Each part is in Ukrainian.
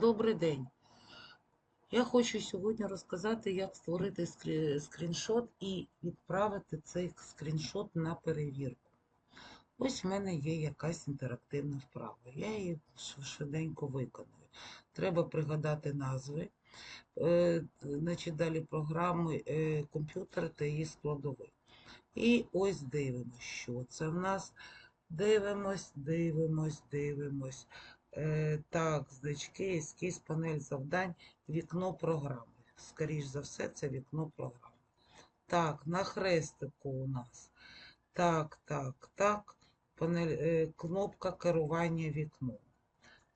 Добрий день. Я хочу сьогодні розказати, як створити скрі- скріншот і відправити цей скріншот на перевірку. Ось в мене є якась інтерактивна вправа. Я її швиденько виконую. Треба пригадати назви, е, значить, далі програми е, комп'ютера та її складові. І ось дивимося, що це в нас. Дивимось, дивимось, дивимось. Е, так, значки, ескіз, панель завдань, вікно програми. Скоріш за все, це вікно програми. Так, на хрестику у нас. Так, так, так. Панель, е, кнопка керування вікном.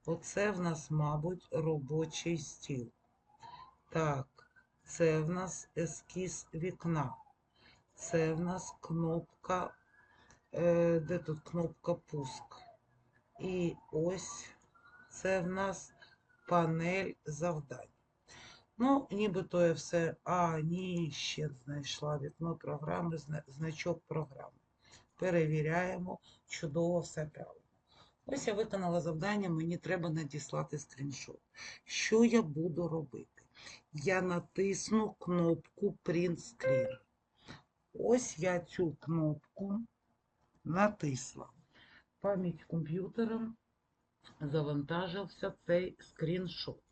Оце в нас, мабуть, робочий стіл. Так, це в нас ескіз вікна. Це в нас кнопка, е, де тут кнопка пуск. І ось це в нас панель завдань. Ну, нібито я все. А, ні, ще знайшла вікно програми, значок програми. Перевіряємо, чудово все правильно. Ось я виконала завдання, мені треба надіслати скріншот. Що я буду робити? Я натисну кнопку Print Screen. Ось я цю кнопку натисла. Пам'ять комп'ютера завантажився цей скріншот.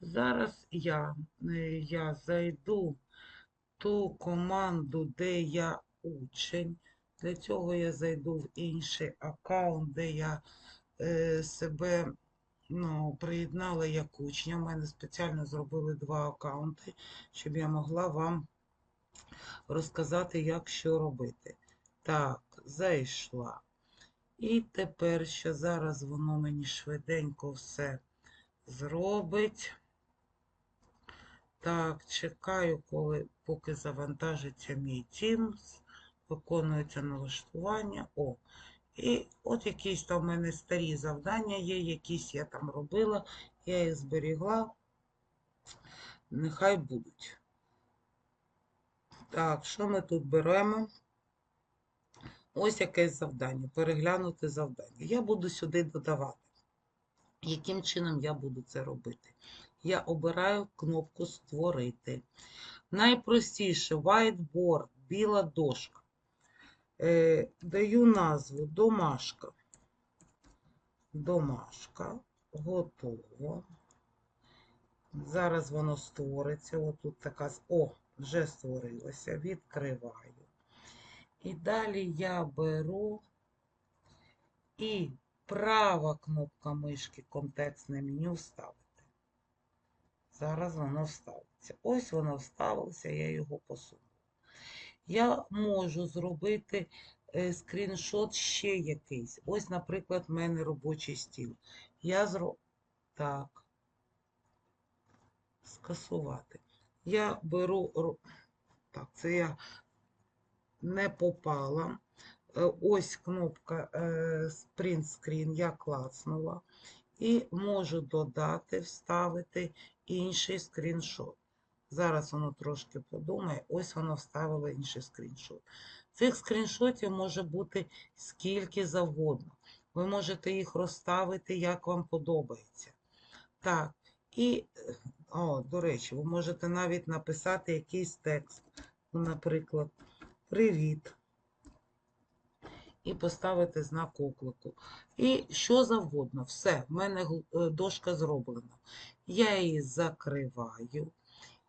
Зараз я, е, я зайду ту команду, де я учень. Для цього я зайду в інший аккаунт, де я е, себе ну, приєднала як учня. У мене спеціально зробили два аккаунти, щоб я могла вам розказати, як що робити. Так, зайшла. І тепер ще зараз воно мені швиденько все зробить. Так, чекаю, коли, поки завантажиться мій Teams, виконується налаштування. О, і от якісь там в мене старі завдання є, якісь я там робила, я їх зберігла. Нехай будуть. Так, що ми тут беремо? Ось якесь завдання. Переглянути завдання. Я буду сюди додавати. Яким чином я буду це робити? Я обираю кнопку Створити. Найпростіше whiteboard, біла дошка. Е, даю назву домашка. Домашка. Готово. Зараз воно створиться. Отут така. О, вже створилося. Відкриваю. І далі я беру і права кнопка мишки контекстне меню вставити. Зараз воно вставиться. Ось воно вставилося, я його посуну. Я можу зробити е, скріншот ще якийсь. Ось, наприклад, в мене робочий стіл. Я зро... Так. Скасувати. Я беру. Так, це я не попала. Е, Ось кнопка е, Print Screen я клацнула. І можу додати, вставити інший скріншот. Зараз воно трошки подумає. Ось воно вставило інший скріншот. Цих скріншотів може бути скільки завгодно. Ви можете їх розставити, як вам подобається. Так, і, е, о, до речі, ви можете навіть написати якийсь текст. Наприклад, Привіт. І поставити знак оклику. І що завгодно. Все, в мене е, дошка зроблена. Я її закриваю.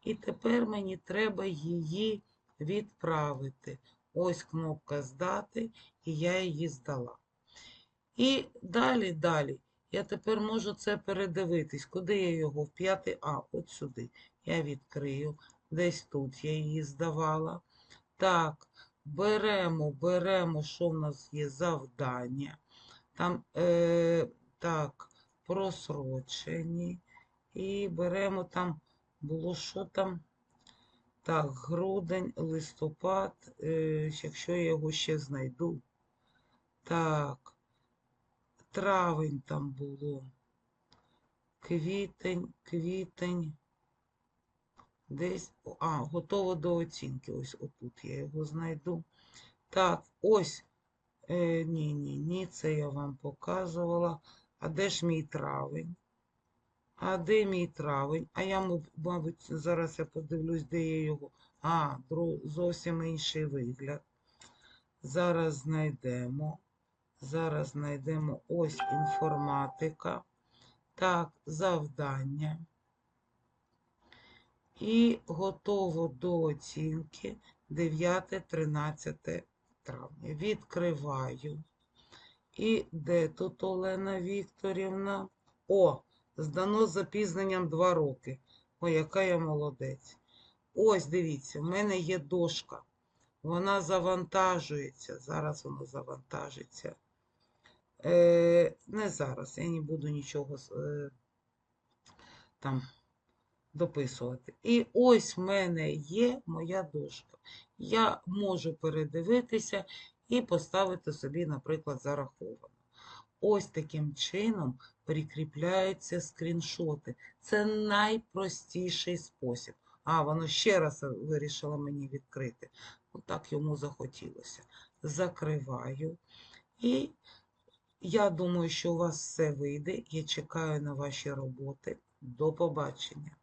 І тепер мені треба її відправити. Ось кнопка здати, і я її здала. І далі, далі. Я тепер можу це передивитись. Куди я його? В п'ятий А, от сюди. Я відкрию. Десь тут я її здавала. Так, беремо, беремо, що в нас є завдання. Там, е, так, просрочені. І беремо там, було що там? Так, грудень, листопад, е, якщо я його ще знайду. Так, травень там було. Квітень, квітень. Десь, а, готово до оцінки. Ось отут я його знайду. Так, ось. Е, ні, ні, ні, це я вам показувала. А де ж мій травень? А де мій травень? А я, мабуть, зараз я подивлюсь, де я його. А, зовсім інший вигляд. Зараз знайдемо. Зараз знайдемо ось інформатика. Так, завдання. І готово до оцінки 9-13 травня. Відкриваю. І де тут Олена Вікторівна? О, здано з запізненням 2 роки. Ой, яка я молодець. Ось, дивіться, в мене є дошка. Вона завантажується. Зараз вона завантажиться. Е, не зараз, я не буду нічого е, там дописувати. І ось в мене є моя дошка. Я можу передивитися і поставити собі, наприклад, зараховано. Ось таким чином прикріпляються скріншоти. Це найпростіший спосіб. А, воно ще раз вирішило мені відкрити. Ну, так йому захотілося. Закриваю. І я думаю, що у вас все вийде. Я чекаю на ваші роботи. До побачення.